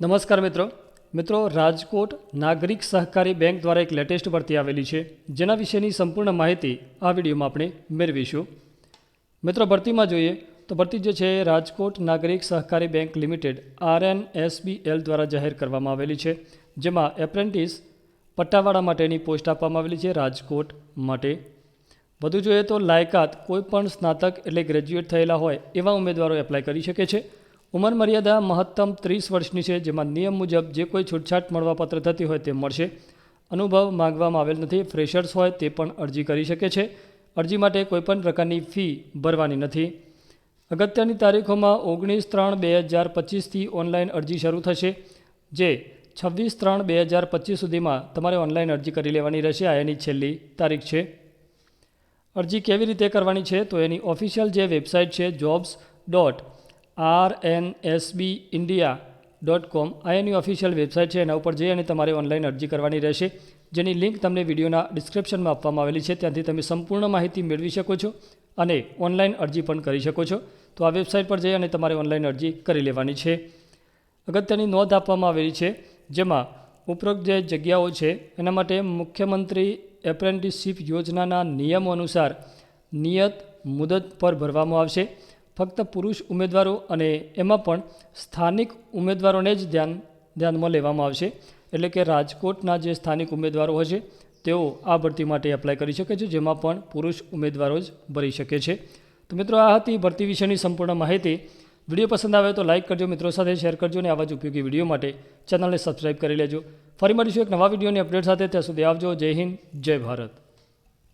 નમસ્કાર મિત્રો. મિત્રો, રાજકોટ નાગરિક સહકારી બેંક દ્વારા એક લેટેસ્ટ ભરતી આવેલી છે, જેના વિશેની સંપૂર્ણ માહિતી આ વિડીયોમાં આપણે મેળવીશું. મિત્રો, ભરતીમાં જોઈએ તો ભરતી જે છે, રાજકોટ નાગરિક સહકારી બેંક લિમિટેડ, આરએનએસબીએલ દ્વારા જાહેર કરવામાં આવેલી છે, જેમાં એપ્રેન્ટિસ પટ્ટાવાળા માટેની પોસ્ટ આપવામાં આવેલી છે, રાજકોટ માટે. વધુ જોઈએ તો લાયકાત કોઈપણ સ્નાતક એટલે ગ્રેજ્યુએટ થયેલા હોય એવા ઉમેદવારો એપ્લાય કરી શકે છે ઉંમર મર્યાદા મહત્તમ ત્રીસ વર્ષની છે, જેમાં નિયમ મુજબ જે કોઈ છૂટછાટ મળવાપાત્ર થતી હોય તે મળશે. અનુભવ માગવામાં આવેલ નથી, ફ્રેશર્સ હોય તે પણ અરજી કરી શકે છે. અરજી માટે કોઈપણ પ્રકારની ફી ભરવાની નથી. અગત્યની તારીખોમાં ઓગણીસ ત્રણ બે હજાર પચીસથી ઓનલાઈન અરજી શરૂ થશે, જે છવ્વીસ ત્રણ બે હજાર પચીસ સુધીમાં તમારે ઓનલાઈન અરજી કરી લેવાની રહેશે. આ એની છેલ્લી તારીખ છે. અરજી કેવી રીતે કરવાની છે, તો એની ઓફિશિયલ જે વેબસાઇટ છે, jobs dot R N S B India dot com આ એની ઓફિશિયલ વેબસાઇટ છે. એના ઉપર જઈ અને તમારે ઓનલાઈન અરજી કરવાની રહેશે. જેની લિંક તમને વિડીયોના ડિસ્ક્રિપ્શનમાં આપવામાં આવેલી છે. ત્યાંથી તમે સંપૂર્ણ માહિતી મેળવી શકો છો અને ઓનલાઈન અરજી પણ કરી શકો છો. તો આ વેબસાઇટ પર જઈ અને તમારે ઓનલાઈન અરજી કરી લેવાની છે. અગત્યની નોંધ આપવામાં આવેલી છે, જેમાં ઉપરોક્ત જે જગ્યાઓ છે, એના માટે મુખ્યમંત્રી એપ્રેન્ટિસશીપ યોજનાના નિયમો અનુસાર નિયત મુદત પર ભરવામાં આવશે. ફક્ત પુરુષ ઉમેદવારો અને એમાં પણ સ્થાનિક ઉમેદવારોને જ ધ્યાન, ધ્યાનમાં લેવામાં આવશે. એટલે કે રાજકોટના જે સ્થાનિક ઉમેદવારો હશે, તેઓ આ ભરતી માટે એપ્લાય કરી શકે છે, જેમાં પણ પુરુષ ઉમેદવારો જ ભરી શકે છે. તો મિત્રો, આ હતી ભરતી વિશેની સંપૂર્ણ માહિતી. વીડિયો પસંદ આવે તો લાઇક કરજો, મિત્રો સાથે શેર કરજો અને આવા જ ઉપયોગી વીડિયો માટે ચેનલને સબસ્ક્રાઇબ કરી લેજો. ફરી મળીશું એક નવા વિડીયોની અપડેટ સાથે. ત્યાં સુધી આવજો. જય હિન્દ, જય ભારત.